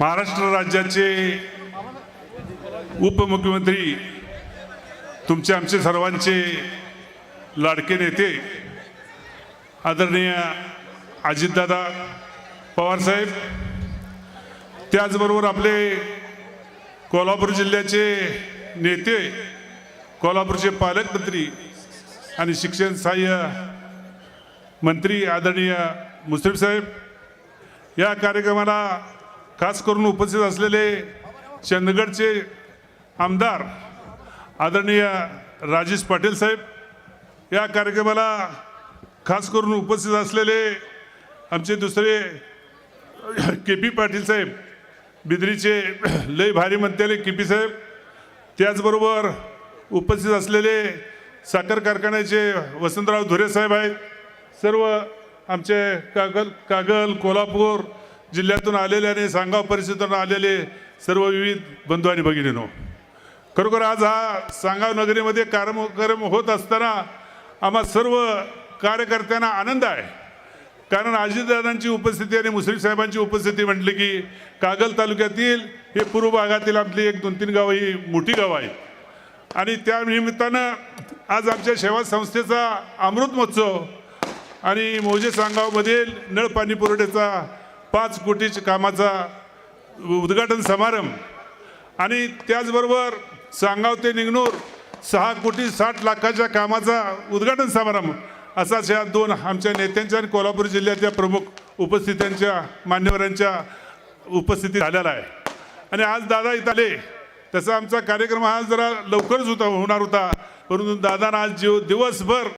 महाराष्ट्र राज्याचे उपमुख्यमंत्री तुमचे आमचे सर्वांचे लाडके नेते आदरणीय अजितदादा पवारसाहेब त्याचबरोबर आपले कोल्हापूर जिल्ह्याचे नेते कोल्हापूरचे पालकमंत्री आणि शिक्षण सहाय्य मंत्री आदरणीय मुस्लिम साहेब या कार्यक्रमाला खास करून उपस्थित असलेले चंदगडचे आमदार आदरणीय राजेश पाटील साहेब या कार्यक्रमाला खास करून उपस्थित असलेले आमचे दुसरे के पी पाटील साहेब बिद्रीचे लय भारी म्हणतेले के पी साहेब त्याचबरोबर उपस्थित असलेले साखर कारखान्याचे वसंतराव धुरे साहेब आहेत सर्व आमचे कागल कागल कोल्हापूर जिल्ह्यातून आलेले आणि सांगाव परिषदेतून आलेले सर्व विविध बंधू आणि भगिनीनो खरोखर आज हा सांगाव नगरीमध्ये कार्यक्रम होत असताना आम्हा सर्व कार्यकर्त्यांना आनंद आहे. कारण अजितदादांची उपस्थिती आणि मुश्रीफ साहेबांची उपस्थिती म्हटली की कागल तालुक्यातील हे पूर्व भागातील आपली एक दोन तीन गावं ही मोठी गावं आहेत. आणि त्या निमित्तानं आज आमच्या सेवा संस्थेचा अमृत महोत्सव आणि मोजे सांगावमधील नळ पाणी पुरवठ्याचा पाच कोटीच्या कामाचा उद्घाटन समारंभ. आणि त्याचबरोबर सांगाव ते निगनूर सहा कोटी साठ लाखाच्या कामाचा उद्घाटन समारंभ. असाच ह्या दोन आमच्या नेत्यांच्या आणि कोल्हापूर जिल्ह्याच्या प्रमुख उपस्थितांच्या मान्यवरांच्या उपस्थिती झालेला आहे. आणि आज दादा इथं आले. तसा आमचा कार्यक्रम हा जरा लवकरच होता होणार होता. परंतु दादानं आज जीव दिवसभर